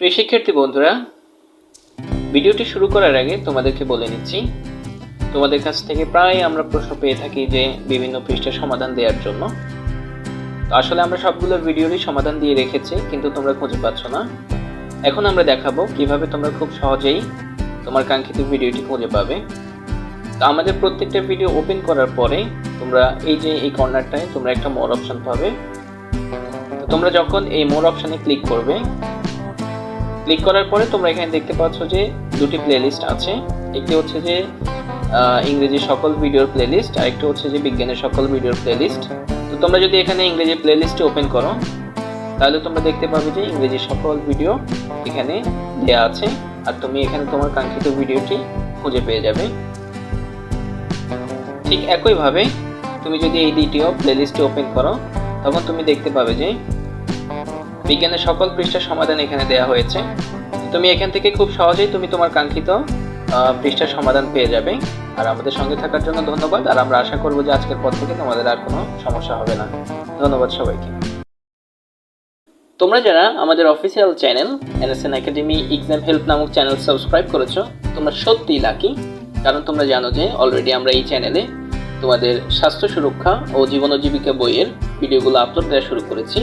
প্রিয় শিক্ষার্থী বন্ধুরা, ভিডিওটি শুরু করার আগে তোমাদেরকে বলে নিচ্ছি, তোমাদের কাছ থেকে প্রায় আমরা প্রশ্ন পেয়ে থাকি যে বিভিন্ন পৃষ্ঠের সমাধান দেওয়ার জন্য। আসলে আমরা সবগুলো ভিডিওরই সমাধান দিয়ে রেখেছি, কিন্তু তোমরা খুঁজে পাচ্ছ না। এখন আমরা দেখাবো কীভাবে তোমরা খুব সহজেই তোমার কাঙ্ক্ষিত ভিডিওটি খুঁজে পাবে। তো আমাদের প্রত্যেকটা ভিডিও ওপেন করার পরে তোমরা এই যে এই কর্নারটায় তোমরা একটা মোর অপশন পাবে। তোমরা যখন এই মোর অপশানে ক্লিক করবে ক্লিক করার পরে তোমরা এখানে দেখতে পাচ্ছ যে দুটি প্লেলিস্ট আছে। একটি হচ্ছে যে ইংরেজি সকল ভিডিওর প্লেলিস্ট আর একটি হচ্ছে যে বিজ্ঞানের সকল ভিডিওর প্লেলিস্ট তো তোমরা যদি এখানে ইংরেজি প্লেলিস্টে ওপেন করো, তাহলে তোমরা দেখতে পাবে যে ইংরেজি সকল ভিডিও এখানে দেয়া আছে, আর তুমি এখানে তোমার কাঙ্ক্ষিত ভিডিওটি খুঁজে পেয়ে যাবে। ঠিক একইভাবে তুমি যদি এই দ্বিতীয় প্লেলিস্টে ওপেন করো, তখন তুমি দেখতে পাবে যে বিজ্ঞানের সকল পৃষ্ঠার সমাধান এখানে দেওয়া হয়েছে। তুমি এখান থেকে খুব সহজেই তুমি তোমার কাঙ্ক্ষিত পৃষ্ঠার সমাধান পেয়ে যাবে। আর আমাদের সঙ্গে থাকার জন্য ধন্যবাদ। আর আমরা আশা করব যে আজকের পর থেকে তোমাদের আর কোনো সমস্যা হবে না। ধন্যবাদ সবাইকে। তোমরা যারা আমাদের official channel NSN academy exam help নামক চ্যানেল সাবস্ক্রাইব করেছ, তোমরা সত্যিই লাকি কারণ তোমরা জানো যে অলরেডি আমরা এই চ্যানেলে তোমাদের স্বাস্থ্য সুরক্ষা ও জীবন জীবিকা বইয়ের ভিডিওগুলো আপলোড দেওয়া শুরু করেছি।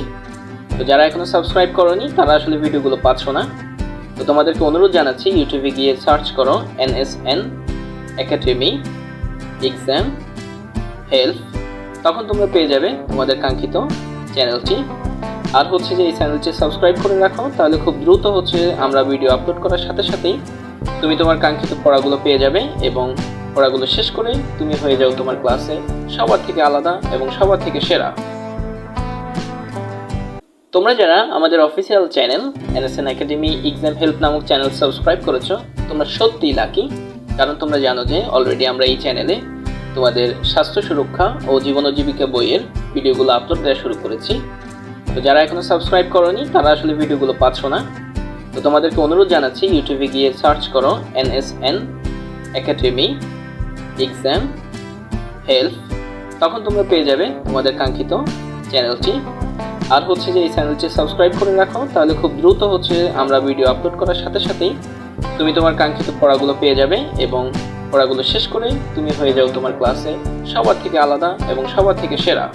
তো যারা এখনও সাবস্ক্রাইব করোনি, তারা আসলে ভিডিওগুলো পাচ্ছ না। তো তোমাদেরকে অনুরোধ জানাচ্ছি ইউটিউবে গিয়ে সার্চ করো এনএসএন একাডেমি এক্সাম হেল্প তখন তোমরা পেয়ে যাবে তোমাদের কাঙ্ক্ষিত চ্যানেলটি আর হচ্ছে যে এই চ্যানেলটি সাবস্ক্রাইব করে রাখো, তাহলে খুব দ্রুত হচ্ছে আমরা ভিডিও আপলোড করার সাথে সাথেই তুমি তোমার কাঙ্ক্ষিত পড়াগুলো পেয়ে যাবে এবং পড়াগুলো শেষ করে তুমি হয়ে যাও তোমার ক্লাসে সবার থেকে আলাদা এবং সবার থেকে সেরা। তোমরা যারা আমাদের official channel NSN academy exam help নামক চ্যানেল সাবস্ক্রাইব করেছ, তোমরা সত্যিই লাকি কারণ তোমরা জানো যে অলরেডি আমরা এই চ্যানেলে তোমাদের স্বাস্থ্য সুরক্ষা ও জীবন জীবিকা বইয়ের ভিডিওগুলো আপলোড দেওয়া শুরু করেছি। তো যারা এখনও সাবস্ক্রাইব করোনি, তারা আসলে ভিডিওগুলো পাচ্ছ না। তো তোমাদেরকে অনুরোধ জানাচ্ছি ইউটিউবে গিয়ে সার্চ করো এনএসএন একাডেমি এক্সাম হেল্প তখন তোমরা পেয়ে যাবে তোমাদের কাঙ্ক্ষিত চ্যানেলটি আর হচ্ছে যে এই চ্যানেলটি সাবস্ক্রাইব করে রাখো, তাহলে খুব দ্রুত হচ্ছে আমরা ভিডিও আপলোড করার সাথে সাথেই তুমি তোমার কাঙ্ক্ষিত পড়াগুলো পেয়ে যাবে এবং পড়াগুলো শেষ করে তুমি হয়ে যাও তোমার ক্লাসে সবার থেকে আলাদা এবং সবার থেকে সেরা।